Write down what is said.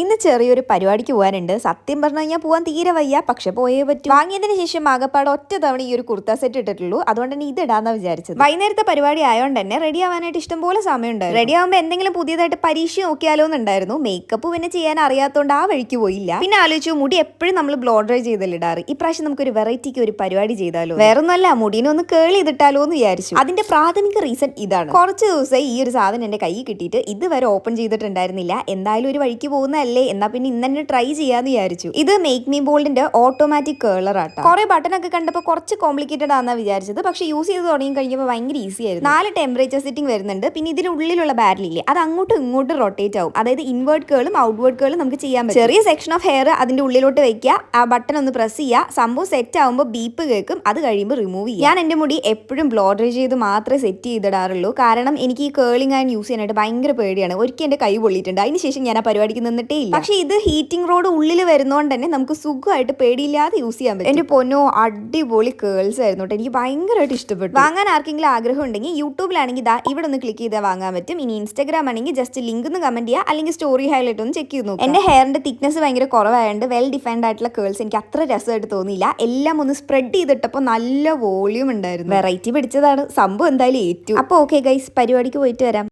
ഇന്ന് ചെറിയൊരു പരിപാടിക്ക് പോകാനുണ്ട്. സത്യം പറഞ്ഞു കഴിഞ്ഞാൽ പോകാൻ തീരെ വയ്യ. പക്ഷെ പോയേ പറ്റും. വാങ്ങിയതിന് ശേഷം ആകപ്പാട് ഒറ്റ തവണ ഈ ഒരു കുർത്ത സെറ്റ് ഇട്ടിട്ടുള്ളൂ. അതുകൊണ്ട് തന്നെ ഇത് ഇടാന്നാ വിചാരിച്ചത്. വൈകുന്നേരത്തെ പരിപാടി ആയതുകൊണ്ട് തന്നെ റെഡി ആവാനായിട്ട് ഇഷ്ടംപോലെ സമയമുണ്ട് റെഡി ആകുമ്പോൾ എന്തെങ്കിലും പുതിയതായിട്ട് പരീക്ഷ നോക്കിയാലോ എന്നുണ്ടായിരുന്നു. മേക്കപ്പ് പിന്നെ ചെയ്യാൻ അറിയാത്തതുകൊണ്ട് ആ വഴിക്ക് പോയില്ല. പിന്നെ ആലോചിച്ചു മുടി എപ്പോഴും നമ്മൾ ബ്ലോ ഡ്രൈ ചെയ്തല്ലേ ചെയ്തല്ലിടാറ് ഇപ്രാവശ്യം നമുക്കൊരു വെറൈറ്റിക്ക് ഒരു പരിപാടി ചെയ്താലോ? വേറൊന്നല്ല മുടിനെ ഒന്ന് കേൾ ചെയ്തിട്ടാലോ എന്ന് വിചാരിച്ചു. അതിന്റെ പ്രാഥമിക റീസൺ ഇതാണ്. കുറച്ച് ദിവസമായി ഈ ഒരു സാധനം എന്റെ കൈ കിട്ടിയിട്ട് ഇതുവരെ ഓപ്പൺ ചെയ്തിട്ടുണ്ടായിരുന്നില്ല. എന്തായാലും ഒരു വഴിക്ക് പോകുന്നതല്ലേ എന്നാ പിന്നെ ഇന്ന് ട്രൈ ചെയ്യാന്ന് വിചാരിച്ചു. ഇത് മേക്ക് മീ ബോൾഡിന്റെ ഓട്ടോമാറ്റിക് കേളർ ആട്ടോ. കുറെ ബട്ടൺ ഒക്കെ കണ്ടപ്പോൾ കുറച്ച് കോംപ്ലിക്കേറ്റഡ് ആണെന്നാ വിചാരിച്ചത്. പക്ഷെ യൂസ് ചെയ്ത് തുടങ്ങി കഴിഞ്ഞപ്പോൾ ഭയങ്കര ഈസി ആയിരുന്നു. നാല് ടെമ്പറേച്ചർ സെറ്റിംഗ് വരുന്നുണ്ട്. പിന്നെ ഇതിനുള്ളിലുള്ള ബാരലില്ലേ അത് അങ്ങോട്ടും ഇങ്ങോട്ടും റൊട്ടേറ്റ് ആവും. അതായത് ഇൻവേർട്ട് കേളും ഔട്ട്വേർഡ് കേളും നമുക്ക് ചെയ്യാൻ പറ്റും. ചെറിയ സെക്ഷൻ ഓഫ് ഹെയർ അതിന്റെ ഉള്ളിലോട്ട് വെക്കുക. ആ ബട്ടൺ ഒന്ന് പ്രസ് ചെയ്യുക. സംഭവം സെറ്റ് ആവുമ്പോൾ ബീപ്പ് കേൾക്കും. അത് കഴിയുമ്പോൾ റിമൂവ് ചെയ്യുക. ഞാൻ എന്റെ മുടി എപ്പോഴും ബ്ലോ ഡ്രൈ ചെയ്ത് മാത്രമേ സെറ്റ് ചെയ്തിടാറുള്ളൂ. കാരണം എനിക്ക് ഈ കേളിംഗ് ആൻഡ് യൂസ് ചെയ്യാനായിട്ട് ഭയങ്കര പേടിയാണ്. ഒരിക്കൽ എന്റെ കൈ പൊള്ളിയിട്ടുണ്ട്. അതിനുശേഷം ഞാൻ ആ പരിപാടിക്ക് നിന്നിട്ടേ ഇല്ല പക്ഷേ ഇത് ഹീറ്റിംഗ് റോഡ് ഉള്ളിൽ വരുന്നതുകൊണ്ട് തന്നെ നമുക്ക് സുഖമായിട്ട് പേടിയില്ലാതെ യൂസ് ചെയ്യാൻ പറ്റും. എന്റെ പൊന്നോ അടിപൊളി കേൾസ് ആയിരുന്നു കേട്ടോ. എനിക്ക് ഭയങ്കരമായിട്ട് ഇഷ്ടപ്പെട്ടു. വാങ്ങാൻ ആർക്കെങ്കിലും ആഗ്രഹം ഉണ്ടെങ്കിൽ യൂട്യൂബിലാണെങ്കിൽ ഇതാ ഇവിടെ ഒന്ന് ക്ലിക്ക് ചെയ്താൽ വാങ്ങാൻ പറ്റും. ഇനി ഇൻസ്റ്റാഗ്രാം ആണെങ്കിൽ ജസ്റ്റ് ലിങ്ക് ഒന്ന് കമന്റ് ചെയ്യുക അല്ലെങ്കിൽ സ്റ്റോറി ഹൈലൈറ്റ് ഒന്ന് ചെക്ക് ചെയ്ത് നോക്കുക എന്റെ ഹെയറിന്റെ തിക്നെസ് ഭയങ്കര കുറവായതുകൊണ്ട് വെൽ ഡിഫൈൻഡ് ആയിട്ടുള്ള കേൾസ് എനിക്ക് അത്ര രസമായിട്ട് തോന്നിയില്ല. എല്ലാം ഒന്ന് സ്പ്രെഡ് ചെയ്തിട്ടപ്പോൾ നല്ല വോളിയം ഉണ്ടായിരുന്നു. വെറൈറ്റി പിടിച്ചതാണ് സംഭവം എന്തായാലും ഏറ്റവും അപ്പോൾ ഓക്കെ ഗൈസ് പരിപാടിക്ക് പോയിട്ട് വരാം.